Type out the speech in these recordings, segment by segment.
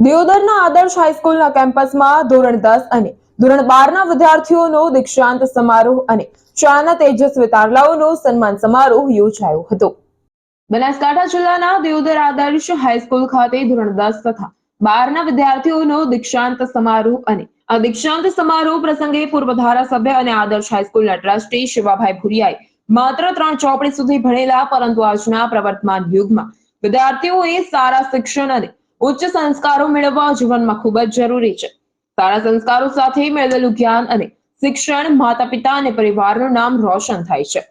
દિયોદરના આદર્શ હાઈસ્કૂલના કેમ્પસમાં ધોરણ દસ અને ધોરણ બારના વિદ્યાર્થીઓનો દીક્ષાંત સમારોહ અને શાળાના તેજસ્વી તારલાઓનો સન્માન સમારોહ યોજાયો હતો. બનાસકાંઠા જિલ્લાના દિયોદર આદર્શ હાઈસ્કૂલ ખાતે ધોરણ દસ તથા બારના વિદ્યાર્થીઓનો દીક્ષાંત સમારોહ અને આ દીક્ષાંત સમારોહ પ્રસંગે પૂર્વ ધારાસભ્ય અને આદર્શ હાઈસ્કૂલના ટ્રસ્ટી શિવાભાઈ ભુરિયાએ માત્ર ત્રણ ચોપડી સુધી ભણેલા પરંતુ આજના પ્રવર્તમાન યુગમાં વિદ્યાર્થીઓએ સારા શિક્ષણ અને ઉચ્ચ સંસ્કારો મેળવવા જીવનમાં ખૂબ જ જરૂરી છે. સારા સંસ્કારો સાથે મેળવેલું જ્ઞાન અને શિક્ષણ માતા પિતા અને પરિવારનું નામ રોશન થાય છે.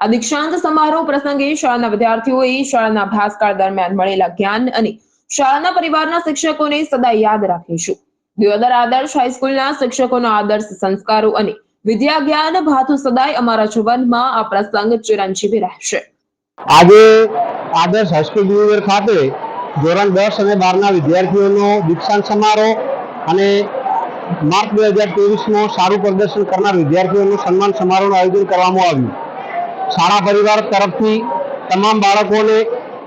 આ દીક્ષાંત સમારોહ પ્રસંગે શાળાના વિદ્યાર્થીઓએ શાળાના અભ્યાસકાળ દરમિયાન મળેલા જ્ઞાન અને શાળાના પરિવારના શિક્ષકોને સદા યાદ રાખીશું. દિયોદર આદર્શ હાઈસ્કૂલના શિક્ષકોના આદર્શ સંસ્કારો અને વિદ્યા જ્ઞાન ભાતુ સદાય અમારા જીવનમાં આ પ્રસંગ ચિરંજીવી રહેશે. આજે આદર્શ હાઈસ્કૂલ દિયોદર ખાતે ધોરણ દસ અને બારના વિદ્યાર્થીઓનો દીક્ષાંત સમારોહ અને માર્ચ બે હજાર ત્રેવીસમાં સારું પ્રદર્શન કરનાર વિદ્યાર્થીઓનું સન્માન સમારોહનું આયોજન કરવામાં આવ્યું. શાળા પરિવાર તરફથી તમામ બાળકોને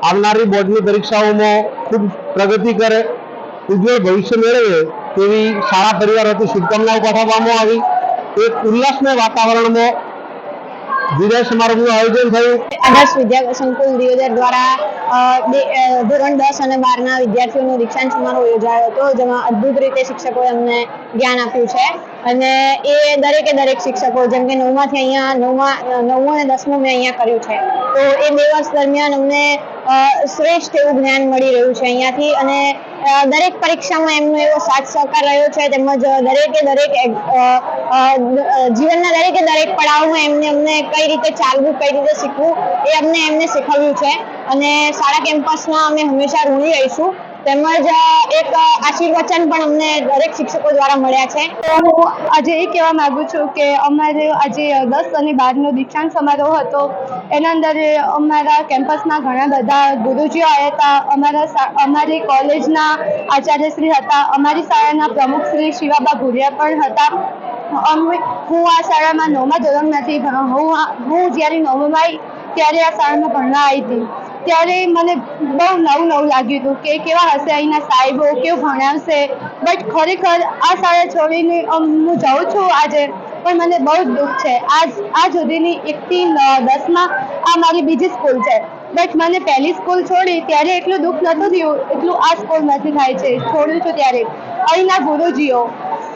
આવનારી બોર્ડની પરીક્ષાઓમાં ખૂબ પ્રગતિ કરે, ઉજ્જવળ ભવિષ્ય મેળવે તેવી શાળા પરિવાર વતી શુભકામનાઓ પાઠવવામાં આવી. એક ઉલ્લાસમય વાતાવરણમાં વિદાય સમારોહનું આયોજન થયું. આદર્શ વિદ્યા સંકુલ દિયોદર દ્વારા ધોરણ દસ અને બારના વિદ્યાર્થીઓનો દીક્ષાંત સમારોહ યોજાયો હતો, જેમાં અદ્ભુત રીતે શિક્ષકોએ અમને જ્ઞાન આપ્યું છે. અને એ દરેકે દરેક શિક્ષકો, જેમ કે નવમાંથી અહીંયા નવમાં નવમું અને દસમું મેં અહીંયા કર્યું છે. તો એ બે વર્ષ દરમિયાન અમને શ્રેષ્ઠ એવું જ્ઞાન મળી રહ્યું છે અહીંયાથી. અને દરેક પરીક્ષામાં એમનો એવો સાથ સહકાર રહ્યો છે, તેમજ દરેકે દરેક જીવનના દરેકે દરેક પડાવમાં એમને અમને કઈ રીતે ચાલવું, કઈ રીતે શીખવું એ અમને એમને શીખવ્યું છે. અને શાળા કેમ્પસમાં અમે હંમેશા ઋણી રહીશું તેમજ એક આશીર્વચન પણ અમને દરેક શિક્ષકો દ્વારા મળ્યા છે. તો હું આજે એ કહેવા માંગુ છું કે અમારે આજે દસ અને બારનો દીક્ષાંત સમારોહ હતો. એના અંદર અમારા કેમ્પસમાં ઘણા બધા ગુરુજીઓ આવ્યા હતા. અમારા અમારી કોલેજના આચાર્યશ્રી હતા. અમારી શાળાના પ્રમુખ શ્રી શિવાબા ભુરિયા પણ હતા. હું આ શાળામાં નવમા ધોરણ નથી હું હું જ્યારે નવમાં આવી, ત્યારે આ શાળામાં ભણવા આવી હતી. ત્યારે મને બહુ નવું નવું લાગ્યું હતું કે કેવા હશે અહીંના સાહેબો, કેવું ભણાવશે. બટ ખરેખર આ શાળા છોડીને હું જાઉં છું આજે, પણ મને બહુ જ દુઃખ છે. આજ આ સુધીની એકથી દસમાં આ મારી બીજી સ્કૂલ છે. બટ મને પહેલી સ્કૂલ છોડી ત્યારે એટલું દુઃખ નહોતું થયું, એટલું આ સ્કૂલમાંથી થાય છે. છોડ્યું છું ત્યારે. અહીંના ગુરુજીઓ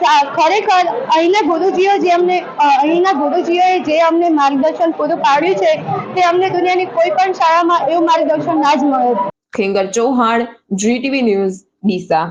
ખરેખર અહીંના ગુરુજીઓ જે અમને અહીંના ગુરુજીઓએ જે અમને માર્ગદર્શન પૂરું પાડ્યું છે, તે અમને દુનિયાની કોઈ પણ શાળામાં એવું માર્ગદર્શન ના જ મળે. Khengar Chauhan GTV news Deesa.